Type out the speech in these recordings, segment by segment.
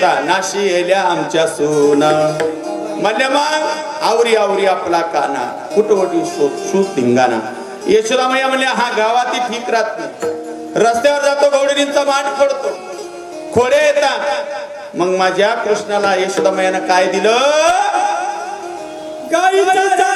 यशोदा नाशी येल्या आमच्या सून. म्हणल्या मग आवरी आवरी आपला काना कुटवटी शोध शूत धिंगाणा? यशोदा मैया म्हणल्या हा गावाती ठीक राहत नाही. रस्त्यावर जातो गौडणींचा माठ पडतो. खोडे येतात. मग माझ्या कृष्णाला यशोदा मैयानं काय दिलं? गाईचा गाईचा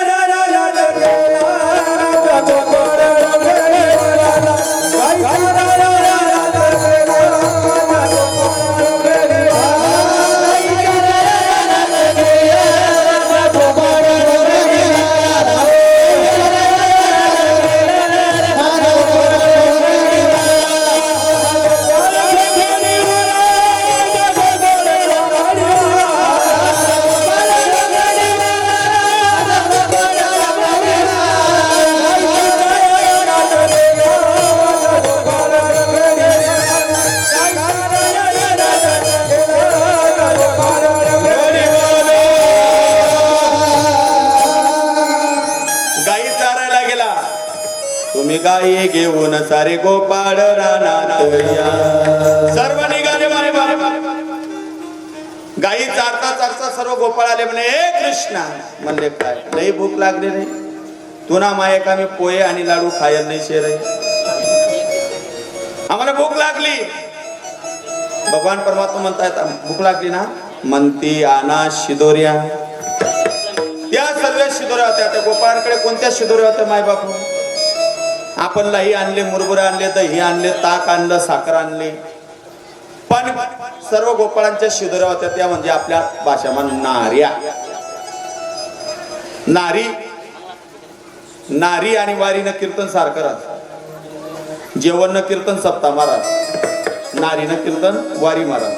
म्हणले काय? लई भूक लागली रे. तुना माय का मी पोहे आणि लाडू खायला नाही शेर आम्हाला भूक लागली. भगवान परमात्मा म्हणतायत भूक लागली ना. म्हणती आना शिदोऱ्या त्या सर्व शिदोऱ्या होत्या. त्या गोपाळांकडे कोणत्या शिदोऱ्या होत्या माय बापू? आपण लही आणले मुरमुरे आणले दही आणले ताक आणलं साखर आणली. पण सर्व गोपाळांच्या शिदोऱ्या होत्या त्या म्हणजे आपल्या भाषामान नार्या. नारी नारी आणि वारीनं कीर्तन सारखं राहत. जेवण न कीर्तन सप्ता महाराज. नारीनं कीर्तन वारी महाराज.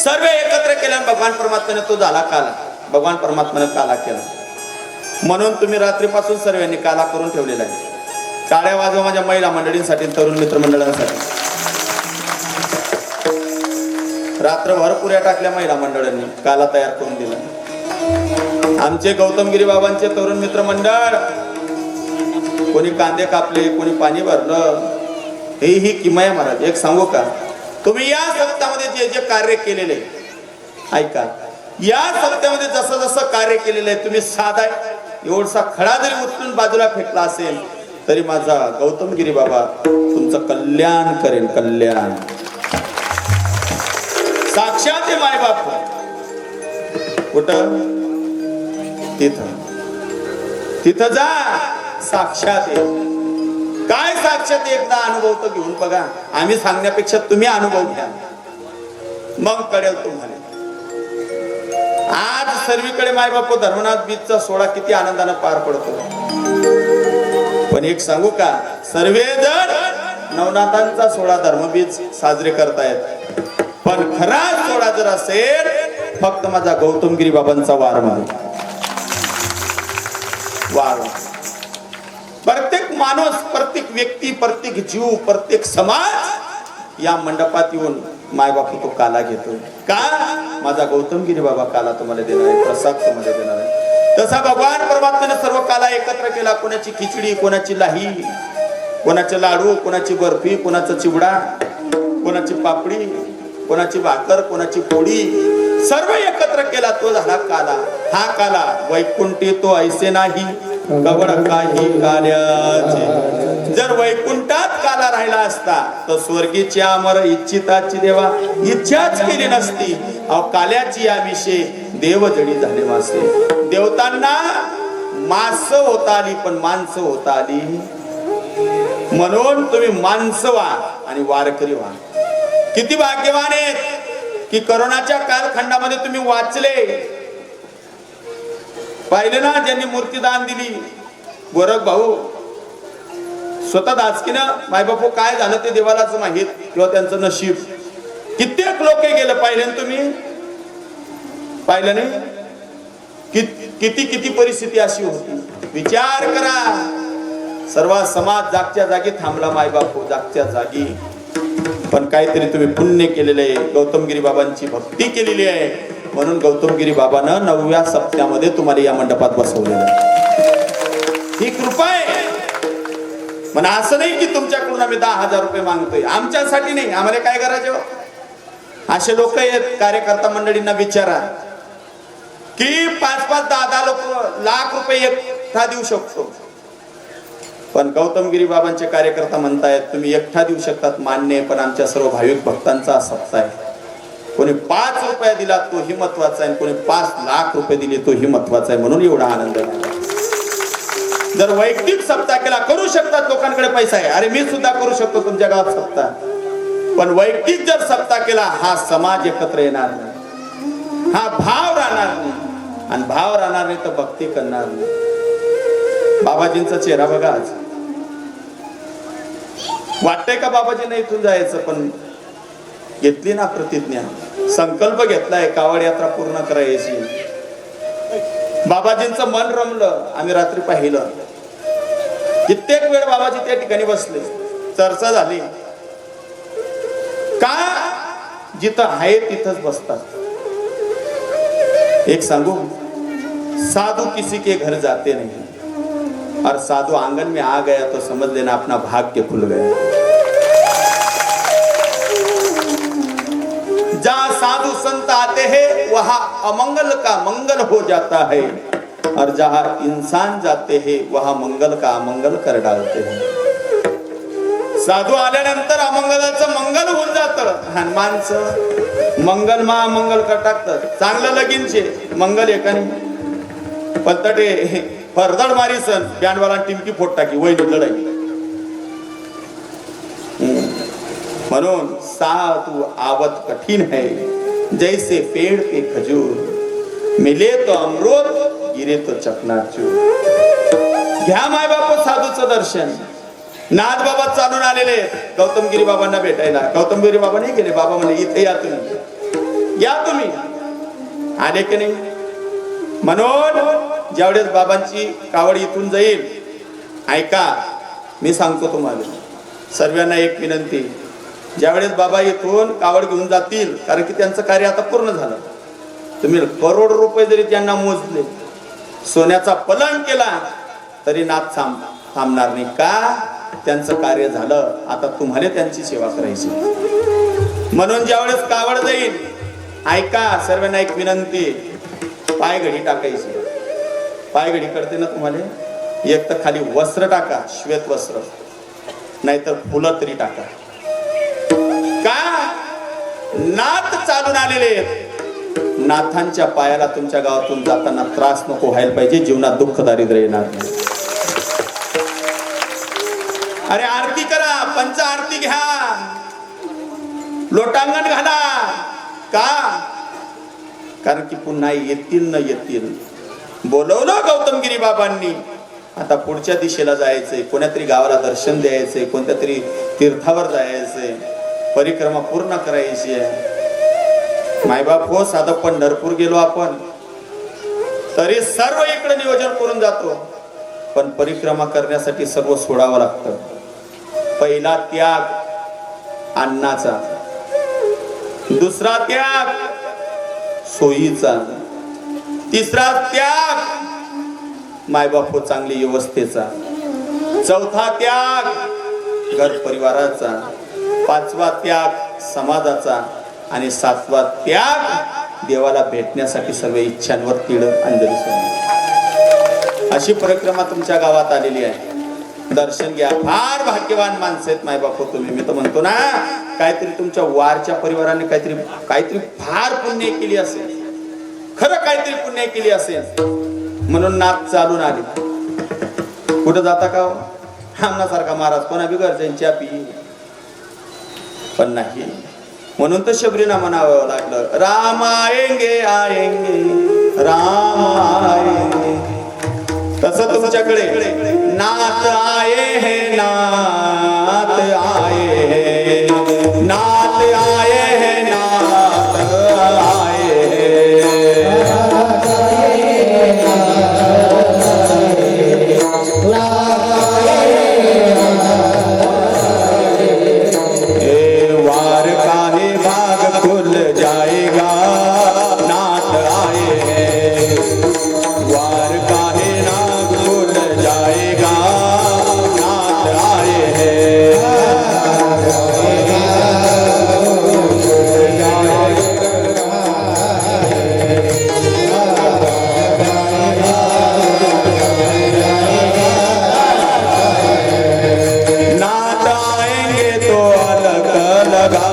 सर्व एकत्र केल्यानं भगवान परमात्म्याने तो झाला काला. भगवान परमात्म्याने काला केला. म्हणून तुम्ही रात्रीपासून सर्वांनी काला करून ठेवलेला आहे. काळ्या वाजवा माझ्या महिला मंडळींसाठी तरुण मित्र मंडळांसाठी. रात्रभर पुऱ्या टाकल्या महिला मंडळांनी. काला तयार करून दिला. आमचे गौतमगिरी बाबांचे तरुण मित्र मंडळ कोणी कांदे कापले कोणी पाणी भरलं. हे ही किमया महाराज एक सांगू का? तुम्ही या सप्ताहामध्ये जे जे कार्य केलेले ऐका. या सप्त्यामध्ये जसं जसं कार्य केलेलं आहे तुम्ही साधा एवढसा खडा जरी उचलून बाजूला फेकला असेल तरी माझा गौतमगिरी बाबा तुमचं कल्याण करेल कल्याण. साक्षात आहे माय बाप कुठं? तिथं. तिथं जा साक्षात काय साक्षात एकदा अनुभव तर घेऊन बघा. आम्ही सांगण्यापेक्षा तुम्ही अनुभव घ्या. मग कळेल तुम्हाला. आज सर्वीकडे मायबाप धर्मनाथ बीचचा सोहळा किती आनंदानं पार पडतो. पण एक सांगू का? सर्वजण नवनाथांचा सोहळा धर्मबीज साजरे करतायत. पण खरा सोहळा जर असेल फक्त माझा गौतमगिरी बाबांचा वार मारू वाढवा प्रत्येक माणूस प्रत्येक व्यक्ती प्रत्येक जीव प्रत्येक समाज या मंडपात येऊन मायबापू तो काला घेतोय का? माझा गौतमगिरी बाबा काला तुम्हाला देणार आहे प्रसाद तुम्हाला देणार आहे. तसा भगवान परमात्म्याने सर्व काला एकत्र केला कोणाची खिचडी कोणाची लाही कोणाचे लाडू कोणाची बर्फी कोणाचा चिवडा कोणाची पापडी कोणाची भाकर कोणाची पोळी सर्व एकत्र केला तो झाला काला. हा काला वैकुंठी तो ऐसे नाही. कवड काही काल्याचे जर वैकुंठात काला राहिला असता तर स्वर्गीची अमर इच्छिताची देवा इच्छाच केली नसती. अहो काल्याची या विषय देवजडी झाले मासे देवतांना मास होता आली पण माणसं होता आली. म्हणून तुम्ही माणसं व्हा आणि वारकरी व्हा. किती भाग्यवान आहेत. की करोनाच्या कालखंडामध्ये तुम्ही वाचले. पाहिले ना ज्यांनी मूर्तीदान दिली. गोरख भाऊ स्वतः दाचकीनं मायबापू काय झालं ते देवालाच माहीत किंवा त्यांचं नशीब. कित्येक लोक गेलं पाहिले ना तुम्ही? पाहिलं नाही? कि- किती किती परिस्थिती अशी होती. विचार करा. सर्व समाज जागच्या जागी थांबला मायबापू जागच्या जागी. पण काहीतरी तुम्ही पुण्य केलेले आहे. गौतमगिरी बाबांची भक्ती केलेली आहे. म्हणून गौतमगिरी बाबानं नवव्या सप्त्यामध्ये तुम्हाला या मंडपात बसवलेलं आहे. ही कृपा आहे. म्हण असं नाही की तुमच्याकडून आम्ही दहा हजार रुपये मागतोय. आमच्यासाठी नाही. आम्हाला काय करायचे हो? असे लोक आहेत कार्यकर्ता मंडळींना विचारा. की पाच पाच दहा दहा लोक लाख रुपये एक देऊ शकतो. पण गौतमगिरी बाबांचे कार्यकर्ता म्हणतायत तुम्ही एकटा देऊ शकतात मान्य आहे पण आमच्या सर्व भाविक भक्तांचा सत्ता आहे. कोणी पाच रुपया दिला तोही महत्त्वाचा आहे कोणी पाच लाख रुपये दिले तोही महत्त्वाचा आहे म्हणून एवढा आनंद जर वैयक्तिक सप्ताह केला करू शकतात लोकांकडे पैसा आहे. अरे मी सुद्धा करू शकतो तुमच्या गावात सप्ताह. पण वैयक्तिक जर सप्ताह केला हा समाज एकत्र येणार नाही. हा भाव राहणार नाही. आणि भाव राहणार नाही तर भक्ती करणार नाही. बाबाजींचा चेहरा बघा आज. वाटतंय का बाबाजींना इथून जायचं पण घेतली ना प्रतिज्ञा. संकल्प घेतलाय कावड यात्रा पूर्ण करायची. बाबाजींचं मन रमलं आम्ही रात्री पाहिलं. कित्येक वेळ बाबाजी त्या ठिकाणी बसले. चर्चा झाली. का जिथं आहे तिथंच बसतात? एक सांगू? साधू किसी के घर जाते नाही. और साधु आंगन में आ गया तो समझ लेना अपना भाग्य खुल गया। जहाँ साधु संत आते हैं वहां अमंगल का मंगल हो जाता है। और जहाँ इंसान जाते हैं वहां मंगल का अमंगल कर डालते हैं। साधू आल्यानंतर अमंगलाचं मंगल होऊन जातं। हनुमानचं मंगल मा मंगल कर टाकतात चांगलं लगीनचे मंगल एकाने. पलतटे फरदड मारी सन बँडवाला टिमकी फोट टाकी वय लढाई म्हणून साधु आवत कठीण है जैसे पेड़ पे खजूर। मिले तो अमृत गिरे तो चकनाचूर घ्या माय बाप साधूचं दर्शन। नाथ बाबा चालून आलेले गौतमगिरी बाबांना भेटायला. गौतमगिरी बाबा नाही गेले. बाबा म्हणे इथे या तुम्ही. या तुम्ही. आले की नाही? म्हणून ज्यावेळेस बाबांची कावड इथून जाईल ऐका मी सांगतो तुम्हाला. सर्वांना एक विनंती. ज्यावेळेस बाबा इथून कावड घेऊन जातील कारण की त्यांचं कार्य आता पूर्ण झालं. तुम्ही करोड रुपये जरी त्यांना मोजले सोन्याचा पलंग केला तरी नाथ थांब थांबणार नाही. का? त्यांचं कार्य झालं. आता तुम्हाला त्यांची सेवा करायची. म्हणून ज्यावेळेस कावड जाईल ऐका सर्वांना एक विनंती. पाय घडी टाकायची. पाय घडी करते ना तुम्हाला? एक तर खाली वस्त्र टाका श्वेत वस्त्र. नाहीतर फुलं तरी टाका. का? नाथ चालून आलेले नाथांच्या पायाला तुमच्या गावातून जाताना त्रास नको व्हायला पाहिजे जीवनात दुःख दारिद्र्य येणार नाही. अरे आरती करा पंच आरती घ्या. लोटांगण घाला. का? कारण की पुन्हा येतील न येतील. बोलवलं गौतमगिरी बाबांनी. आता पुढच्या दिशेला जायचंय. कोणत्या तरी गावाला दर्शन द्यायचंय. कोणत्या तरी तीर्थावर जायचंय. परिक्रमा पूर्ण करायची आहे. मायबाप हो साधं पंढरपूर गेलो आपण. तरी सर्व इकडे नियोजन करून जातो. पण परिक्रमा करण्यासाठी सर्व सोडावं लागतं. पहिला त्याग अन्नाचा. दुसरा त्याग सोयीचा. तिसरा त्याग. मायबाप हो चांगली व्यवस्थेचा. चौथा त्याग. घर परिवाराचा. पाचवा त्याग समाजाचा. आणि सातवा त्याग देवाला भेटण्यासाठी सर्व इच्छांवर तिळ अंजली अशी परिक्रमा तुमच्या गावात आलेली आहे. दर्शन घ्या. फार भाग्यवान माणसं आहेत मायबाप बापू तुम्ही. मी तर म्हणतो ना काहीतरी तुमच्या वारच्या परिवाराने काहीतरी काहीतरी फार पुण्य केली असेल. खरं काहीतरी पुण्य केली असेल. म्हणून नाक चालून आली. कुठं जाता का हो? महाराज कोणा बिगर त्यांच्या पी पण नाही. म्हणून तर शबरीना म्हणावं लागलं राम आएंगे आएंगे राम आएंगे तसं तुमच्याकडे. नाथ आये हे नाथ आये हे। Baba.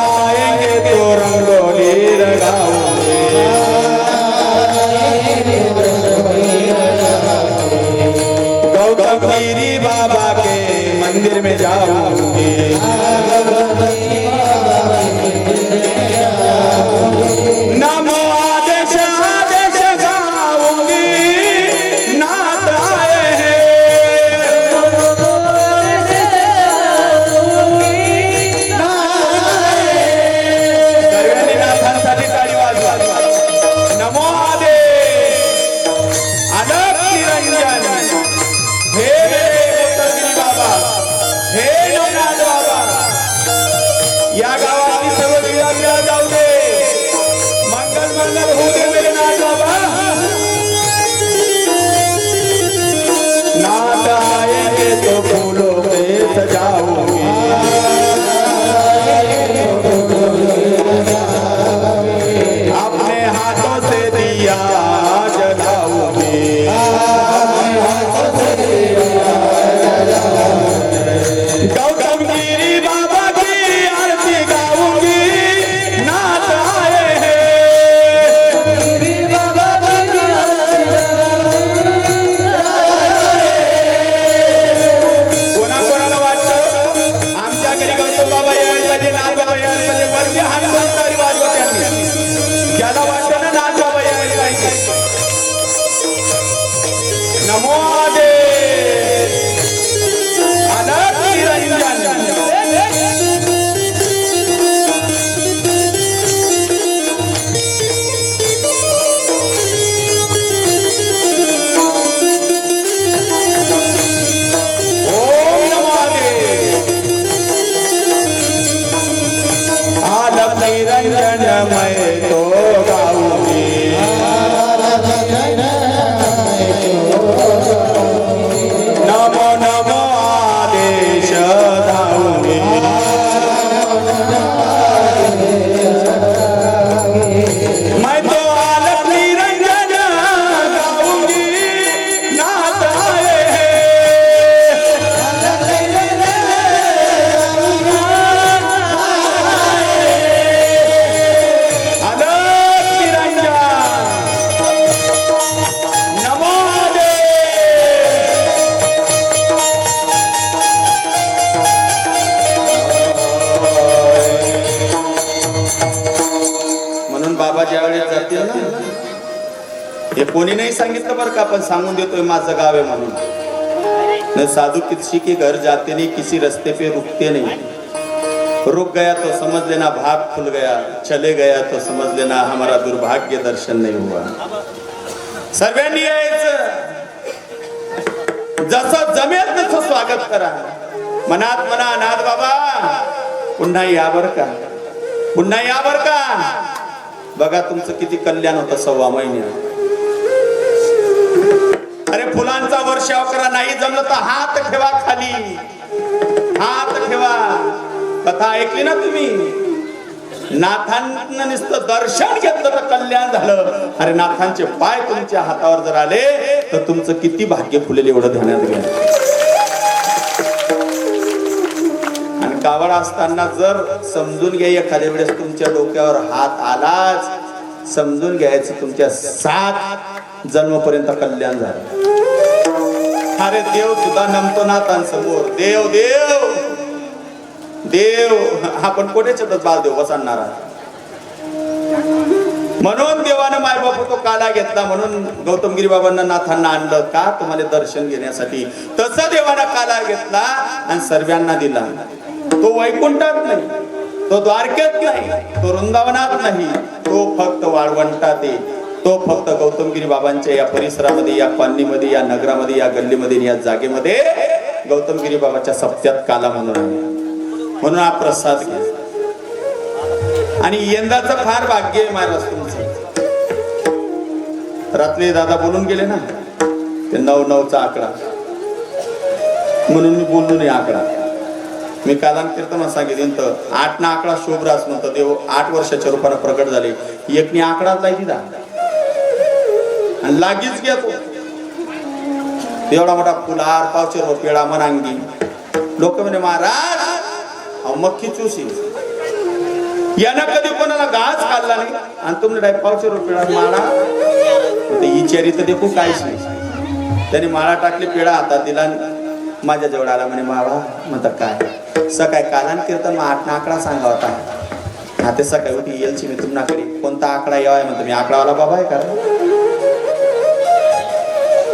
नात आएंगे तो रंगोली लगाओगे गौतम गिरी बाबा के मंदिर में जाऊंगी। आएंगे तो कोणी नाही सांगितलं बरं का आपण सांगून देतोय माझं गाव आहे म्हणून. न साधू किसी के घर जाते नहीं किसी रस्ते पे रुकते नहीं. रुक गया तो समझ लेना भाग खुल गया चले गया तो समझ लेना हमारा दुर्भाग्य दर्शन नहीं हुआ. सर्वांनी यायचं जसं जमेल तसं स्वागत करा. मनात मना नाथ बाबा पुन्हा या बर का. पुन्हा या बर का. बघा तुमचं किती कल्याण होतं सव्वा महिन्यात. अरे फुलांचा वर्षाव करा नाही जमलं तर हात ठेवा खाली. हात ठेवा. कथा ऐकली ना तुम्ही? नाथांना नुसतं दर्शन घेतलं तर कल्याण झालं. अरे नाथांचे पाय तुमच्या हातावर जर आले तर तुमचं किती भाग्य फुलेल एवढं ध्यानात घ्या. आणि कावड असताना जर समजून घ्या एखाद्या वेळेस तुमच्या डोक्यावर हात आलाच समजून घ्यायचं तुमच्या सात जन्मपर्यंत कल्याण झालं. अरे देव सुद्धा नमतो नाथांसमोर देव देव! देव! आपण कोठे बाल देव बसणार म्हणून देवानं मायबाप तो काला घेतला म्हणून गौतमगिरी बाबांना नाथांना आणलं का? तुम्हाला दर्शन घेण्यासाठी. तसा देवानं काला घेतला आणि सर्वांना दिला. तो वैकुंठात नाही तो द्वारकेत नाही तो वृंदावनात नाही तो फक्त वाळवंटात येईल तो फक्त गौतमगिरी बाबांच्या या परिसरामध्ये या कॉलनीमध्ये या नगरामध्ये या गल्लीमध्ये या जागेमध्ये गौतमगिरी बाबाच्या सप्त्यात काला म्हणून म्हणून हा प्रसाद घ्या. आणि यंदाचं फार भाग्य आहे महाराज तुमचं. रात्री दादा बोलून गेले ना ते नऊ नऊचा आकडा. म्हणून मी बोललो नाही आकडा. मी कालान कीर्तन सांगितलं तर आठ ना आकडा शोभरास म्हणतो देव आठ वर्षाच्या रूपाने प्रकट झाले. एकनी आकडाच लायची दा. आणि लागीच घेतो. एवढा मोठा फुलार पावचेर रोपेळा मनांगी. लोक म्हणे महाराज अहो, मक्खी चुसी. यानं कधी कोणाला घास खाल्ला नाही. आणि तुमने डाय पावचेर रोपेळा माळा ते इचारी तर देखू काहीच नाही. त्याने माळा टाकली पेळा हातात दिला आणि माझ्या जवळ आला म्हणे मावा म्हणतात काय? सकाळी कालान कीर्तन मग आठ आकडा सांगा होता. हा ते सकाळी उठी येलची मी तुम्हाकडे कोणता आकडा यावाय म्हणतो. मी आकडावाला बाबा आहे का?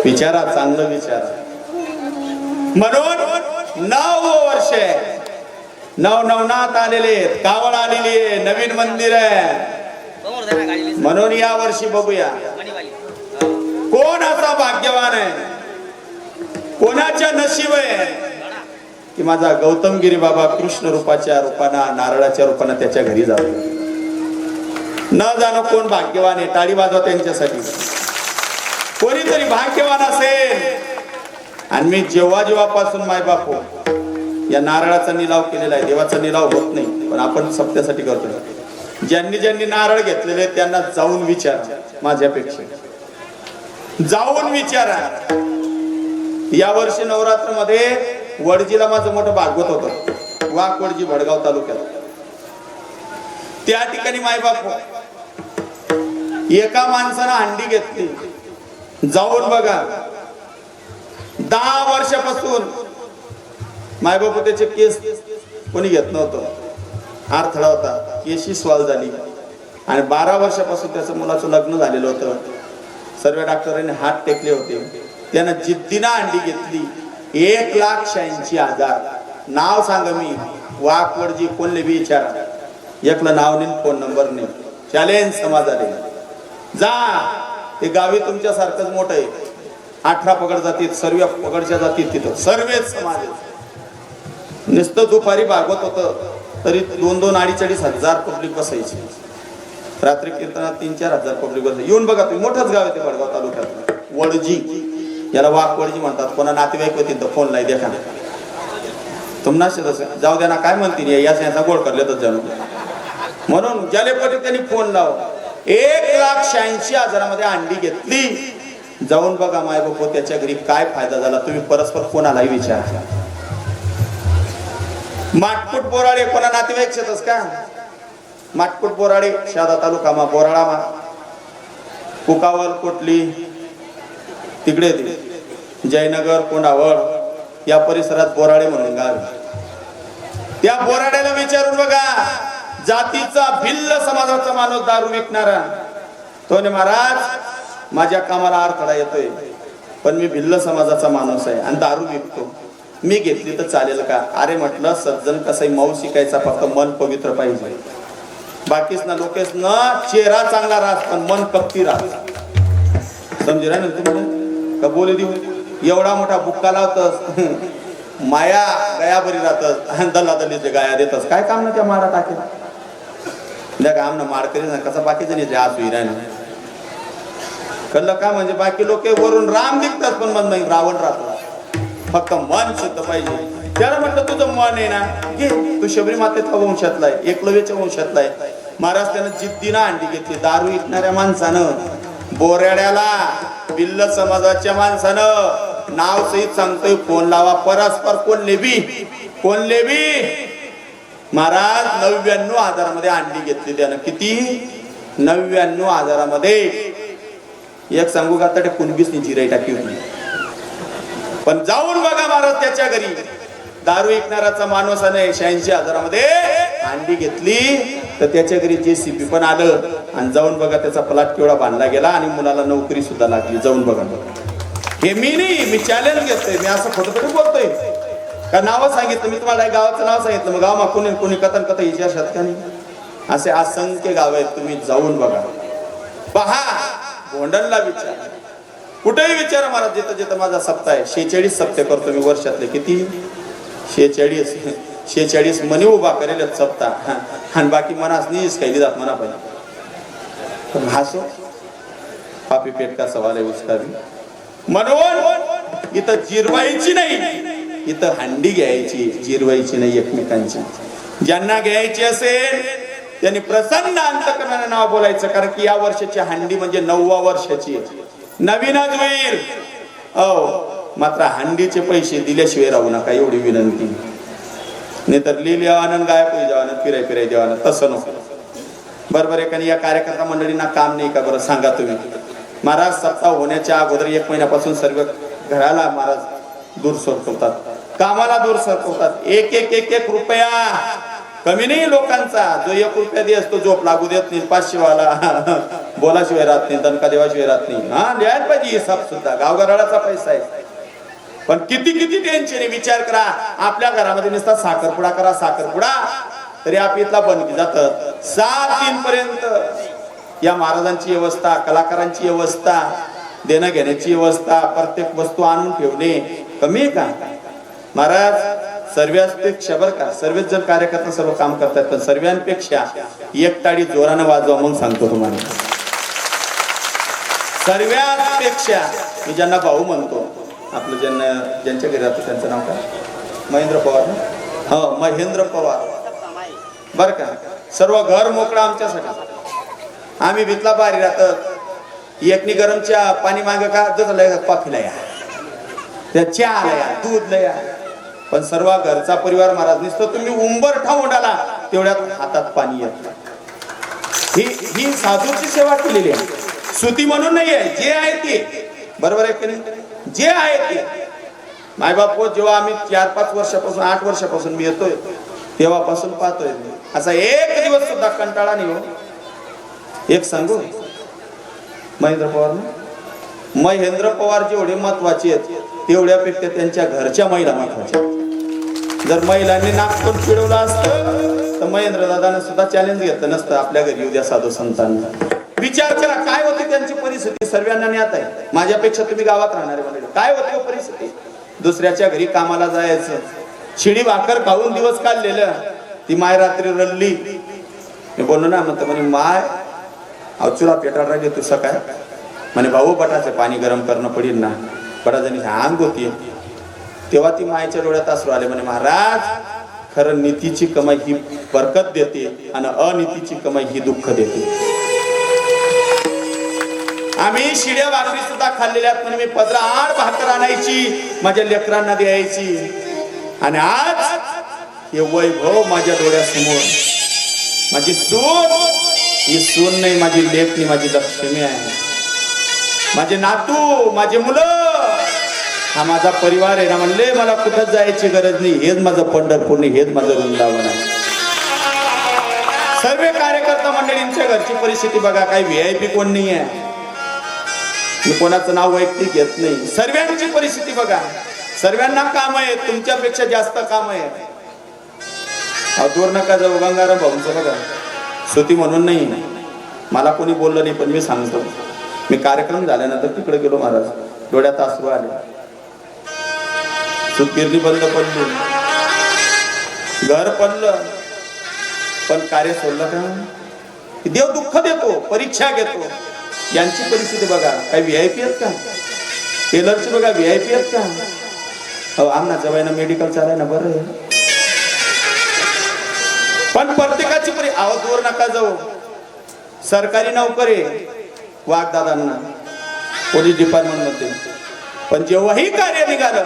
विचारा चांगलं विचारा. म्हणून नऊ वर्ष नव नवनाथ आलेले आहेत, कावड आलेली आहे नवीन मंदिर आहे. म्हणून या वर्षी बघूया. कोण असा भाग्यवान आहे? कोणाच्या नशीब आहे? की माझा गौतमगिरी बाबा कृष्ण रूपाच्या रूपाना नारळाच्या रूपानं त्याच्या घरी जातो न जाणं कोण भाग्यवान आहे? टाळी वाजवा त्यांच्यासाठी. कोणीतरी भाग्यवान असेल. आणि मी जेव्हा जेव्हापासून माय बापू हो, या नारळाचा निलाव केलेला आहे. देवाचा निलाव होत नाही पण आपण सत्यासाठी करतो ज्यांनी ज्यांनी नारळ घेतलेले त्यांना जाऊन विचार माझ्यापेक्षा जाऊन विचारा. या वर्षी नवरात्रमध्ये वडजीला माझं मोठं भागवत होतं. वाघ वडजी भडगाव तालुक्यात. त्या ठिकाणी मायबाप हो, एका माणसानं हंडी घेतली. जाऊन बघा. दहा वर्षापासून मायबापू त्याचे केस कोणी घेत नव्हतं. अडथळा होता. केशी स्वाल झाली. आणि बारा वर्षापासून त्याचं मुलाचं लग्न झालेलं होतं. सर्व डॉक्टरांनी हात टेकले होते. त्यानं जिद्दीनं अंडी घेतली. एक लाख शहाऐंशी हजार. नाव सांग मी. वाकवडजी कोणले बी विचारा. एकला नाव नाही फोन नंबर नाही. चॅलेंज समाजाने जा. ते गावी तुमच्यासारखंच मोठं आहे. अठरा पगड जातीत सर्व पगडच्या जातीत तिथं. सर्वेच समाज आहेत. नुसतं दुपारी भागवत होतं तरी दोन दोन अडीच अडीच हजार पब्लिक बसायची. रात्री कीर्तनात तीन चार हजार पब्लिक बसायची. येऊन बघा तुम्ही मोठंच गाव आहे ते वडगाव तालुक्यात. वडजी. याला वाघ वडजी म्हणतात. कोणा नातेवाईक होती तर फोन लाई देखा तुम्हाला तसं जाऊ द्या ना काय म्हणतील याच याचा गोड करले जाणू म्हणून ज्याले पटी त्यांनी फोन लाव. एक लाख शहाऐंशी हजारामध्ये अंडी घेतली. जाऊन बघा माय बापू त्याच्या घरी काय फायदा झाला? तुम्ही परस्पर कोणालाही विचार. माटकुट बोराडे कोणा नातेवाईक शेतस का? माटकुट बोराडे शादा तालुका मा बोराळा मा. कुकावल कोटली तिकडे जयनगर कोंडावळ या परिसरात बोराडे म्हणून गाव. त्या बोराड्याला विचारून बघा. जातीचा भिल्ल समाजाचा माणूस दारू विकणारा. तो ने महाराज माझ्या कामाला अडथळा येतोय पण मी भिल्ल समाजाचा माणूस आहे आणि दारू विकतो. मी घेतली तर चालेल का? अरे म्हटलं सज्जन कसं मऊ शिकायचा फक्त मन पवित्र पाहिजे. बाकीच ना लोकेस ना चेहरा चांगला राहत पण मन पक्की राहत. समजे ना तुम्ही का बोले देऊ? एवढा मोठा बुक्का लावतस. माया गया बरी राहतस. दल्ला दल्लीचे गाया देतस. काय काम ना त्या मारा टाकेल त्या काम ना मार करी ना कसा बाकीचं नाही आज विरा कळलं का म्हणजे बाकी लोक वरून राम निघतात पण मन नाही रावण राहतो फक्त मन शुद्ध पाहिजे त्याला म्हटलं तुझं मन आहे ना घे तू शबरी मातेचा वंशातला आहे एकलव्याच्या वंशातला आहे महाराज त्यानं जिद्दीनं अंडी घेतली दारू विकणाऱ्या माणसानं बोराड्याला बिल्ल समाजाच्या माणसानं नाव सहित सांगतोय फोन लावा परस्पर कोण लेबी कोण लेबी महाराज नव्याण्णव हजारामध्ये अंडी घेतली त्यानं किती? नव्याण्णव हजारामध्ये. एक सांगू का? त्या कुणबीसनी जिराई टाकी होती. पण जाऊन बघा महाराज त्याच्या घरी. दारू विकणाराचा माणूसाने शहाऐंशी हजारामध्ये अंडी घेतली. तर त्याच्या घरी जे सीपी पण आलं. आणि जाऊन बघा त्याचा प्लॉट केवढा बांधला गेला. आणि मुलाला नोकरी सुद्धा लागली. जाऊन बघा. हे मी नाही मी चॅलेंज घेतोय. मी असं खोटं खोटं बोलतोय. का नावं सांगितलं? मी तुम्हाला गावाचं नाव सांगितलं. मग गाव कोणी कोणी कथन कथा का शतकाने असे असंख्य गाव आहेत. तुम्ही जाऊन बघा. पहा गोंडलला विचार. कुठेही विचार मला जिथं जिथं माझा सप्ताह आहे. शेहेचाळीस सप्ते करतो मी वर्षातले. किती? शेहेचाळीस. शेहेचाळीस मनी उभा करेल आहेत सप्ताह. हा. आणि बाकी मनास नीच काही जात मना पाहिजे पण हासो. पापी पेट का सवाल आहे उसका भी म्हणून इथं जिरवायची नाही. इथं हंडी घ्यायची जिरवायची नाही एकमेकांची. ज्यांना घ्यायची असेल त्यांनी प्रसन्न अंतकरणाने नाव बोलायचं कारण की या वर्षाची हंडी म्हणजे नववा वर्षाची नवीनच होईल. हो मात्र हंडीचे पैसे दिल्याशिवाय राहू नका एवढी विनंती. नाही तर लिहिले आनंद गायक होई जावानं फिराय फिराय देवानं तसं नको. बरोबर आहे नाही? या कार्यकर्ता मंडळींना काम नाही का बरं? सांगा तुम्ही. महाराज सत्ता होण्याच्या अगोदर एक महिन्यापासून सर्व घराला महाराज दूर सरकवतात कामाला दूर सरकवतात एक एक एक एक रुपया. कमी नाही लोकांचा. जो एक रुपया दे असतो झोप लागू देत नाही. पाचशे वाला बोलाशिवाय राहत नाही दणका देवाशिवाय राहत नाही. हा लिहायला पाहिजे हिसाब सुद्धा. गावगराळाचा पैसा आहे. पण किती किती टेन्शन आहे विचार करा. आपल्या घरामध्ये नुसता साखरपुडा करा साखरपुडा. तरी आपला बनकी जात. सात तीन पर्यंत. या महाराजांची व्यवस्था कलाकारांची व्यवस्था देणं घेण्याची व्यवस्था प्रत्येक वस्तू आणून ठेवणे. कमी आहे का? महाराज सर्वांपेक्षा बरं का सर्वच जण कार्यकर्ता सर्व काम करतात पण सर्वांपेक्षा एक टाळी जोरानं वाजवा म्हणून सांगतो तुम्हाला. सर्वांपेक्षा मी ज्यांना भाऊ म्हणतो आपलं ज्यांना ज्यांच्या घरी राहतो त्यांचं नाव काय? महेंद्र पवार हो महेंद्र पवार. बर का? सर्व घर मोकळं आमच्यासाठी. आम्ही भितला बारी राहतात एकनी गरमच्या पाणी माग का? जसं लय कॉफी या. त्या चहा या दूध लया पण सर्व घरचा परिवार महाराज नुसतं तुम्ही उंबर ओढाला आला तेवढ्यात हातात पाणी येत ही ही साधूची सेवा केलेली आहे. सुती म्हणून नाही आहे जे आहे ते. बरोबर आहे की नाही? जे आहे ते. मायबाप हो, जेव्हा आम्ही चार पाच वर्षापासून आठ वर्षापासून मी येतोय तेव्हापासून पाहतोय असा एक दिवस सुद्धा कंटाळा नाही हो. एक सांगू? महेंद्र पवार महेंद्र पवार जेवढे महत्त्वाचे आहेत तेवढ्यापेक्षा त्यांच्या घरच्या महिला महत्त्वाच्या आहेत. जर महिलांनी नागपूर फिरवलं असतं तर महेंद्र दादानं सुद्धा चॅलेंज घेतलं नसतं आपल्या घरी उद्या साधू संतांना विचार करा काय होती त्यांची परिस्थिती? सर्वांना ज्ञात आहे. माझ्यापेक्षा तुम्ही गावात राहणारे म्हणजे काय होती हो परिस्थिती? दुसऱ्याच्या घरी कामाला जायचं. शिडी भाकर खाऊन दिवस काढलेलं. ती माय रात्री रडली. मी बोललो ना म्हणतो म्हणे माय अवचुरा पेटाळ राहिले तू सकाळ. म्हणे भाऊ बटाचे पाणी गरम करणं पडेल ना. बटाजणी आंग होती तेव्हा ती मायेच्या डोळ्यात असू आले. म्हणे महाराज खरं नीतीची कमाई ही बरकत देते आणि अनितीची कमाई ही दुःख देते. आम्ही शिड्या भाकरी सुद्धा खाल्लेल्या पण मी पदरा आड भाकर आणायची माझ्या लेकरांना द्यायची. आणि आज हे वैभव माझ्या डोळ्यासमोर माझी सून ही सून नाही माझी लेख नाही माझी लक्ष्मी आहे. माझे नातू माझे मुलं हा माझा परिवार आहे ना म्हणले मला कुठं जायची गरज नाही. हेच माझं पंढरपूर नाही हेच माझं वृंदावन आहे. सर्व कार्यकर्ता मंडळींच्या घरची परिस्थिती बघा काही व्ही आय पी कोण नाही आहे. मी कोणाचं नाव वैयक्तिक घेत नाही. सर्वांची परिस्थिती बघा. सर्वांना काम आहे तुमच्यापेक्षा जास्त काम आहे अहो, दूर नका जाऊ गंगाराम भाऊंचं बघा. स्तुती म्हणून नाही. मला कोणी बोललं नाही पण मी सांगतो. मी कार्यक्रम झाल्यानंतर तिकडे गेलो महाराज. डोळ्यात अश्रू आले. सुतगिरणी बंद पडली घर पडलं पण कार्य सोडलं का? देव दुःख देतो परीक्षा घेतो. यांची परिस्थिती बघा काही व्हीआयपी आहेत का? टेलरची बघा व्हीआयपी आहेत का? अहो आमना जवायना मेडिकल चालाय ना बरं पण प्रत्येकाची परी दूर नका जाऊ. सरकारी नोकरी वाघदादांना. पोलीस डिपार्टमेंटमध्ये. पण जेव्हाही कार्य निघालं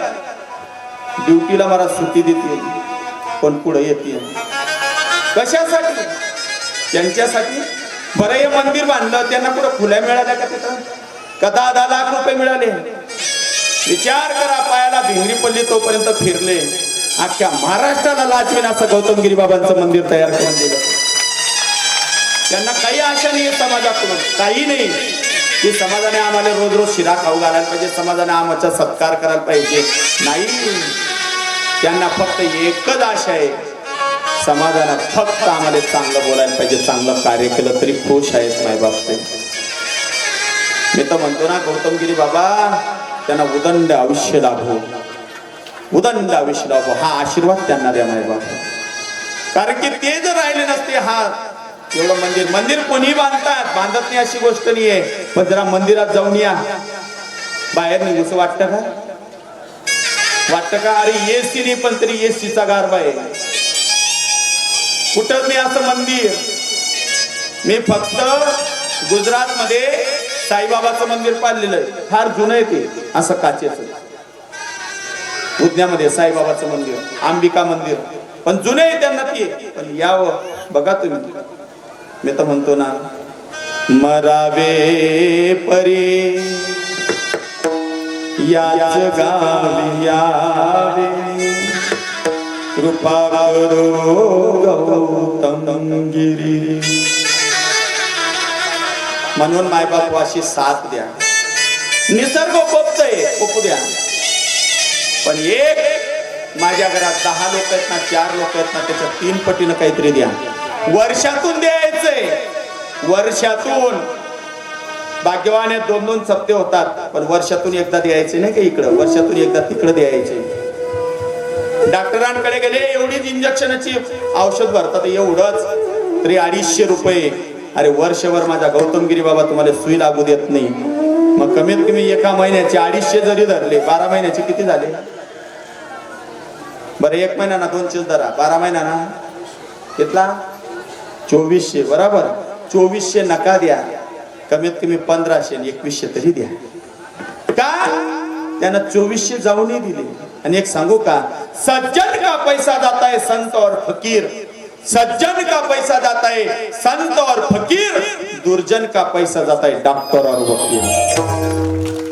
ड्युटीला मला सुट्टी देते. पण पुढे येते. कशासाठी? त्यांच्यासाठी? बरं हे मंदिर बांधलं. त्यांना कुठं खुल्या मिळाल्या का तिथं? का दहा दहा लाख रुपये मिळाले? विचार करा पायाला भिंगरी पडली तोपर्यंत फिरले. अख्ख्या महाराष्ट्राला लाचवीन असं गौतम बाबांचं मंदिर तयार करून दिलं. त्यांना काही आशा नाही समाजाकडून. काही नाही. की समाजाने आम्हाला रोज रोज शिरा खाऊ घालायला पाहिजे. समाजाने आमचा सत्कार करायला पाहिजे. नाही. त्यांना फक्त एकच आशा आहे. समाजाला फक्त आम्हाला चांगलं बोलायला पाहिजे. चांगलं कार्य केलं तरी खुश आहेत मायबाप ते मी तर म्हणतो ना गौतमगिरी बाबा त्यांना उदंड आयुष्य लाभो. उदंड आयुष्य लाभो. हा आशीर्वाद त्यांना द्या मायबाप. कारण की ते जर राहिले नसते हा एवढं मंदिर. मंदिर कोणी बांधतात. बांधत नाही अशी गोष्ट नाही आहे पण जरा मंदिरात जाऊन या. बाहेर निघूस वाटतं का? वाटतं का अरे एसी नाही पण तरी एसीचा गारबा आहे. कुठं मी असं मंदिर? मी फक्त गुजरात मध्ये साईबाबाचं मंदिर पाहिलेलं आहे. फार जुनं आहे ते. असं काचेच. उद्यामध्ये साईबाबाचं मंदिर अंबिका मंदिर. पण जुने आहे त्यांना ते. पण यावं. बघा तुम्ही. मी तर म्हणतो ना मरावे परी. याच गावी यावे कृपा करो गौतम गिरी म्हणून मायबाप अशी साथ द्या. निसर्ग कोपतय कोपू द्या. पण एक माझ्या घरात दहा लोक आहेत ना चार लोक आहेत ना त्याच्या तीन पटीनं काहीतरी द्या. वर्षातून द्यायचंय. वर्षातून. भाग्यवान आहेत दोन दोन सप्ते होतात पण वर्षातून एकदा द्यायचे नाही का इकडं? वर्षातून एकदा तिकडं द्यायचे. डॉक्टरांकडे गेले एवढीच इंजेक्शनची औषध भरतात एवढंच. तरी अडीचशे रुपये. अरे वर्षभर माझा गौतमगिरी बाबा तुम्हाला सुई लागू देत नाही. मग कमीत कमी एका महिन्याचे अडीचशे जरी धरले बारा महिन्याचे किती झाले? बरं एक महिना ना दोनशे धरा. बारा महिना ना? कितला? चोवीसशे बरोबर. चोवीसशे नका द्या. कमीत कमी पंधराशे आणि एकवीसशे तरी द्या. का? त्यानं चोवीसशे जाऊनही दिले. आणि एक सांगू का? सज्जन का पैसा जाता है संत और फकीर? सज्जन का पैसा जाता है संत और फकीर? दुर्जन का पैसा जाता है डॉक्टर और वकील.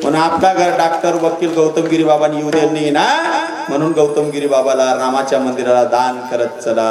म्हणून आपला घर डॉक्टर वकील गौतमगिरी बाबांनी येऊ दिले ना? म्हणून गौतमगिरी बाबाला रामाच्या मंदिराला दान करत चला.